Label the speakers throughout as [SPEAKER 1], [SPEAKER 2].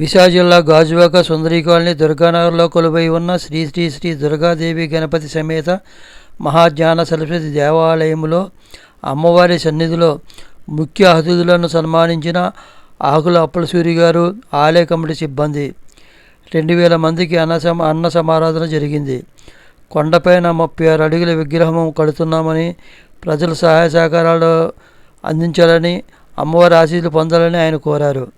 [SPEAKER 1] విశాఖ జిల్లా గాజువాక సుందరీ కాలనీ దుర్గానగర్లో కొలువై ఉన్న శ్రీ శ్రీ శ్రీ దుర్గాదేవి గణపతి సమేత మహాజ్ఞాన సరస్వతి దేవాలయంలో అమ్మవారి సన్నిధిలో ముఖ్య అతిథులను సన్మానించిన ఆకుల అప్పలసూరి గారు ఆలయ కమిటీ సిబ్బంది. రెండు వేల మందికి అన్న సమ అన్న సమారాధన జరిగింది. కొండపైన ముప్పై ఆరు అడుగుల విగ్రహం కడుతున్నామని ప్రజలు సహాయ సహకారాలు అందించాలని అమ్మవారి ఆశీస్సులు పొందాలని ఆయన కోరారు.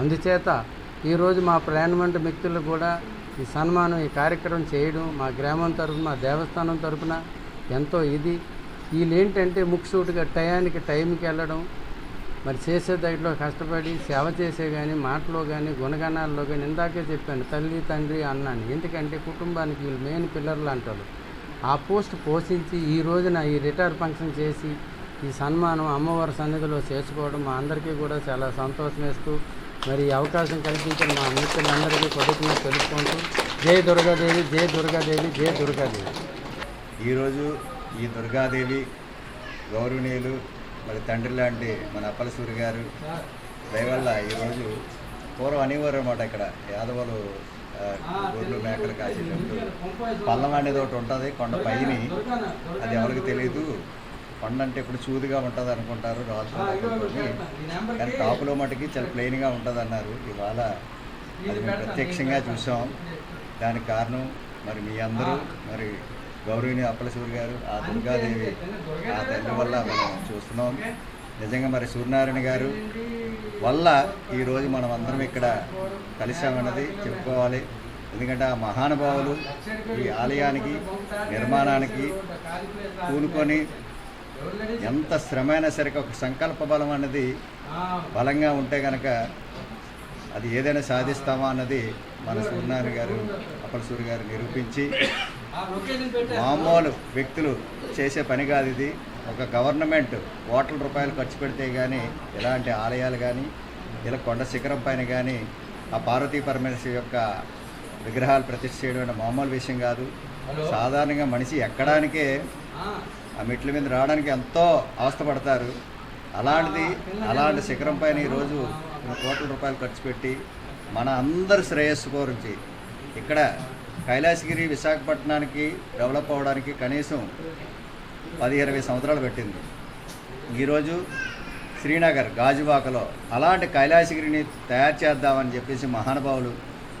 [SPEAKER 2] అందుచేత ఈరోజు మా ప్రయాణమంట మిత్రులు కూడా ఈ సన్మానం ఈ కార్యక్రమం చేయడం మా గ్రామం తరఫున మా దేవస్థానం తరఫున ఎంతో ఇది. వీళ్ళు ఏంటంటే ముక్సూటిగా టయానికి టైంకి వెళ్ళడం మరి చేసే దాంట్లో కష్టపడి సేవ చేసే కానీ మాటలో కానీ గుణగణాల్లో కానీ ఇందాకే చెప్పాను తల్లి తండ్రి అన్నాను ఎందుకంటే కుటుంబానికి వీళ్ళు మెయిన్ పిల్లర్లు అంటారు. ఆ పోస్ట్ పోషించి ఈ రోజున ఈ రిటైర్ ఫంక్షన్ చేసి ఈ సన్మానం అమ్మవారి సన్నిధిలో చేసుకోవడం మా అందరికీ కూడా చాలా సంతోషం వేస్తూ మరి ఈ అవకాశం కల్పించిన మా మిత్రులందరికీ కొడుకున తెలుసుకుంటూ జై దుర్గాదేవి జై దుర్గాదేవి జై దుర్గాదేవి.
[SPEAKER 3] ఈరోజు ఈ దుర్గాదేవి గౌరవనీయులు మరి తండ్రి లాంటి మన అప్పలసూరి గారు దయవల్ల ఈరోజు పూర్వం అనేవారు అనమాట ఇక్కడ. యాదవులు గొర్రెలు మేకలు కాసేటప్పుడు పల్లం అనేది ఒకటి ఉంటుంది కొండ పైని. అది ఎవరికి తెలియదు. కొండ అంటే ఇప్పుడు చూదుగా ఉంటుంది అనుకుంటారు రాజుకొని కానీ టాపులో మటుకి చాలా ప్లెయిన్గా ఉంటుంది అన్నారు ఇవాళ అది మేము ప్రత్యక్షంగా చూసాం. దానికి కారణం మరి మీ అందరూ మరి గౌరవనీయ అప్పలశివుడు గారు ఆ దుర్గాదేవి ఆ తల్లి వల్ల మనం చూస్తున్నాం. నిజంగా మరి సూర్యనారాయణ గారు వల్ల ఈరోజు మనం అందరం ఇక్కడ కలిసామన్నది చెప్పుకోవాలి. ఎందుకంటే ఆ మహానుభావులు ఈ ఆలయానికి నిర్మాణానికి పూనుకొని ఎంత శ్రమైనా సరే ఒక సంకల్ప బలం అన్నది బలంగా ఉంటే కనుక అది ఏదైనా సాధిస్తామా అన్నది మన సూర్యనారాయణ గారు అప్పలసూరి గారు నిరూపించి మామూలు వ్యక్తులు చేసే పని కాదు ఇది. ఒక గవర్నమెంట్ కోట్ల రూపాయలు ఖర్చు పెడితే కానీ ఇలాంటి ఆలయాలు కానీ ఇలా కొండ శిఖరం పైన కానీ ఆ పార్వతీ పరమేశ్వరి యొక్క విగ్రహాలు ప్రతిష్ఠ చేయడం మామూలు విషయం కాదు. సాధారణంగా మనిషి ఎక్కడానికే ఆ మెట్ల మీద రావడానికి ఎంతో అవస్థపడతారు. అలాంటిది అలాంటి శిఖరం పైన ఈరోజు కోట్ల రూపాయలు ఖర్చు పెట్టి మన అందరి శ్రేయస్సు గురించి ఇక్కడ కైలాసగిరి విశాఖపట్నానికి డెవలప్ అవ్వడానికి కనీసం పది ఇరవై సంవత్సరాలు పెట్టింది. ఈరోజు శ్రీనగర్ గాజువాకలో అలాంటి కైలాసగిరిని తయారు చేద్దామని చెప్పేసి మహానుభావులు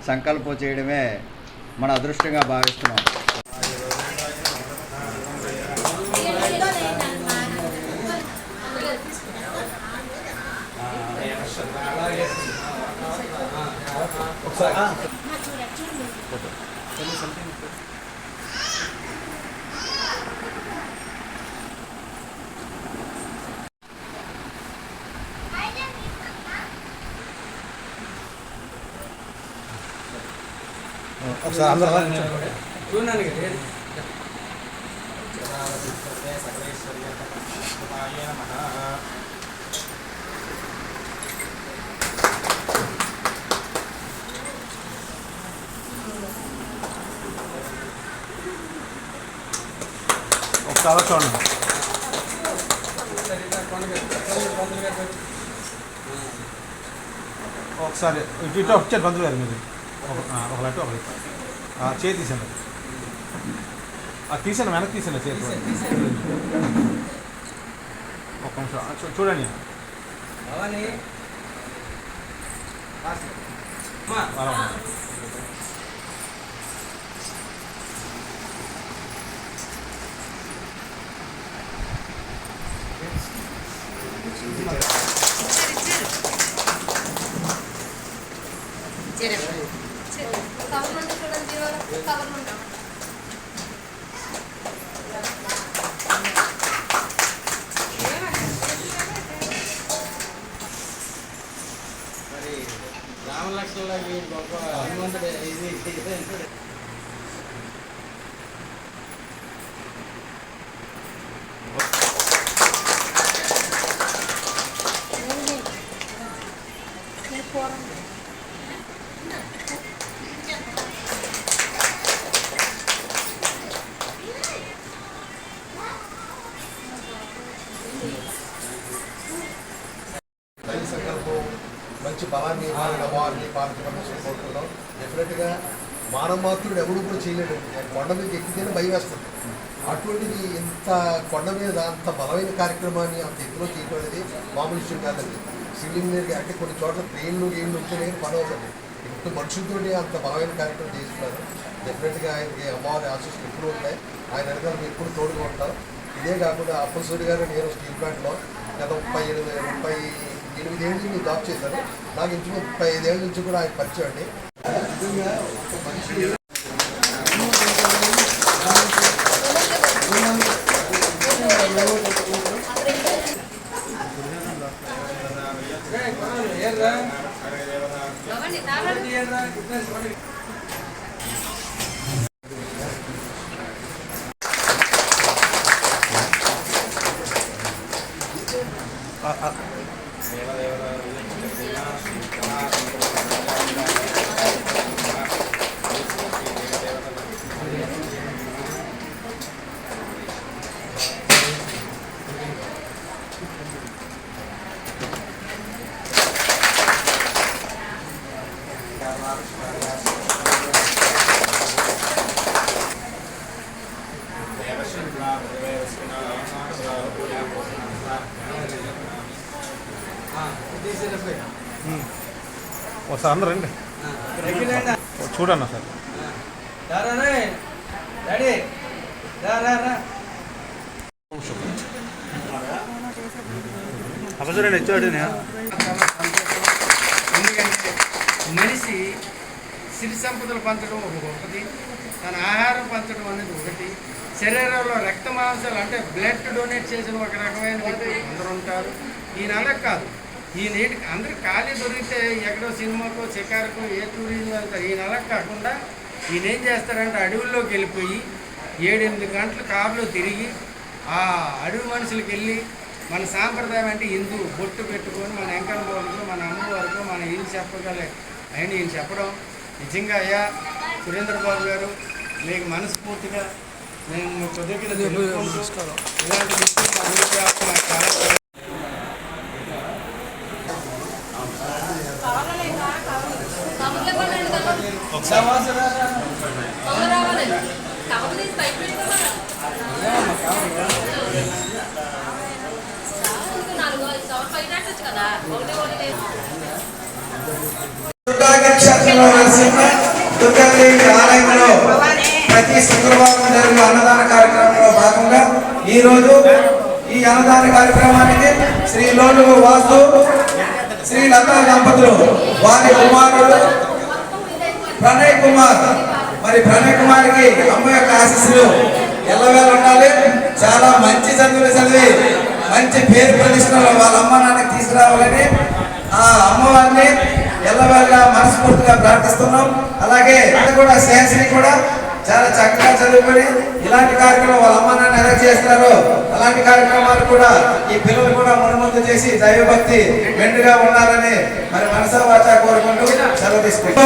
[SPEAKER 3] సంకల్పం చేయడమే మన అదృష్టంగా భావిస్తున్నాం.
[SPEAKER 4] ఒకసారి అందరూ చూడండి అలా చూడండి ఒకసారి ఇటు వచ్చారు పంతులు గారు మీరు. ఒక- ఆ, ఒక ఒక చేయి తీసండి ఆ తీసాను వెనక్కి తీసాను చేతి ఒక్క నిమిషం చూడండి. అలా ఉంది.
[SPEAKER 5] గవర్నమెంట్ చూడండి గవర్నమెంట్
[SPEAKER 2] మరి రామలక్ష్మణుల గొప్ప హనుమంతుడు ఇది
[SPEAKER 6] బలాన్ని అమ్మవారిని పార్టీ కోరుతున్నాం డెఫినెట్గా మానవ మాత్రుడు ఎవడు కూడా చేయలేడు. కొండ మీద ఎక్కితేనే భయం వేస్తుంది. అటువంటిది ఇంత కొండ మీద అంత బలమైన కార్యక్రమాన్ని అంత ఎత్తులో చేయడం అనేది మామూలు విషయం కాదండి. సివిలింగ్ మీద అంటే కొన్ని చోట్ల ట్రైన్లు గేమ్లు ఉంటేనే పని అవుతుంది ఇప్పుడు మనుషులతోటి అంత బలమైన కార్యక్రమం చేస్తున్నారు. డెఫినెట్గా ఆయనకి అమ్మవారి ఆశీస్సులు ఎప్పుడు ఉంటాయి. ఆయన మీరు ఎప్పుడు తోడుగా ఉంటారు. ఇదే కాకుండా అప్పలసూరి గారు నేను స్టీల్ ప్లాంట్లో గత ముప్పై ఎనిమిది ముప్పై ఎనిమిదేళ్ళ నుంచి జాబ్ చేశాను నాకు ఇంచు ముప్పై ఐదేళ్ళ నుంచి కూడా ఆయన పరిచయం అండి నిజంగా ఒక మనిషి
[SPEAKER 2] ఏర్రా
[SPEAKER 4] ఒకసారి అందరు రండి.
[SPEAKER 2] చూడన్నా
[SPEAKER 4] చూడండి సార్.
[SPEAKER 2] రారా రే ఎందుకంటే మనిషి సిరి సంపదలు పంచడం ఒక గొప్పది. తన ఆహారం పంచడం అనేది ఒకటి. శరీరంలో రక్త మాంసాలు అంటే బ్లడ్ డొనేట్ చేసిన ఒక రకమైన అందరూ ఉంటారు. ఈయన అలా కాదు. ఈ నేటికి అందరికి ఖాళీ దొరికితే ఎక్కడో సినిమాకో షికారుకో ఏ టూరిజం వెళ్తారు ఈయన అలా కాకుండా ఈయన ఏం చేస్తారంటే అడవుల్లోకి వెళ్ళిపోయి ఏడెనిమిది గంటలు కారులో తిరిగి ఆ అడవి మనుషులకి వెళ్ళి మన సాంప్రదాయం అంటే హిందూ బొట్టు పెట్టుకొని మన వెంకన్న బాబుకు మన అమ్మవారికి మన ఈయన చెప్పగలే ఆయన ఈయన చెప్పడం నిజంగా అయ్యా సురేంద్ర బాబు గారు మీకు మనస్ఫూర్తిగా మేము కొద్దిగా ఇలాంటి విషయం చాలా
[SPEAKER 5] కవర్లో కొనండి కవర్
[SPEAKER 2] సంవత్సరాలు
[SPEAKER 5] కవర్ రావాలండి కవర్ తీసి బయట పెట్టుకోవాలి నాలుగు ఐదు కవర్ పైన పెట్టచ్చు కదా ఒకటి ఒకటి లేదు
[SPEAKER 7] దుర్గాక్షేత్రంలో వెలిసిన దుర్గాదేవి ఆలయంలో ప్రతి శుక్రవారం జరిగే అన్నదాన కార్యక్రమంలో భాగంగా ఈ రోజు ఈ అన్నదాన కార్యక్రమానికి శ్రీ లోలు వాసు శ్రీ లతా దంపతులు వారి కుమారుడు ప్రణయ్ కుమార్. మరి ప్రణయ్ కుమార్కి అమ్మ యొక్క ఆశీస్సులు ఎల్లవేళ ఉండాలి. చాలా మంచి చదువులు చదివి మంచి పేరు ప్రతిష్టలు వాళ్ళ అమ్మ నాన్నకి తీసుకురావాలని ఆ అమ్మవారిని ఎల్లవేళ మనస్ఫూర్తిగా ప్రార్థిస్తున్నాం. అలాగే ఇక్కడ కూడా శాస్త్రి కూడా చాలా చక్కగా చదువుకొని ఇలాంటి కార్యక్రమం వాళ్ళ అమ్మ నాన్న ఎలా చేస్తారో అలాంటి కార్యక్రమాలు కూడా ఈ పిల్లలు కూడా మునుముందు చేసి దైవభక్తి మెండుగా ఉండాలని మరి మనసా వాచా కోరుకుంటూ సెలవు తీసుకుంటాం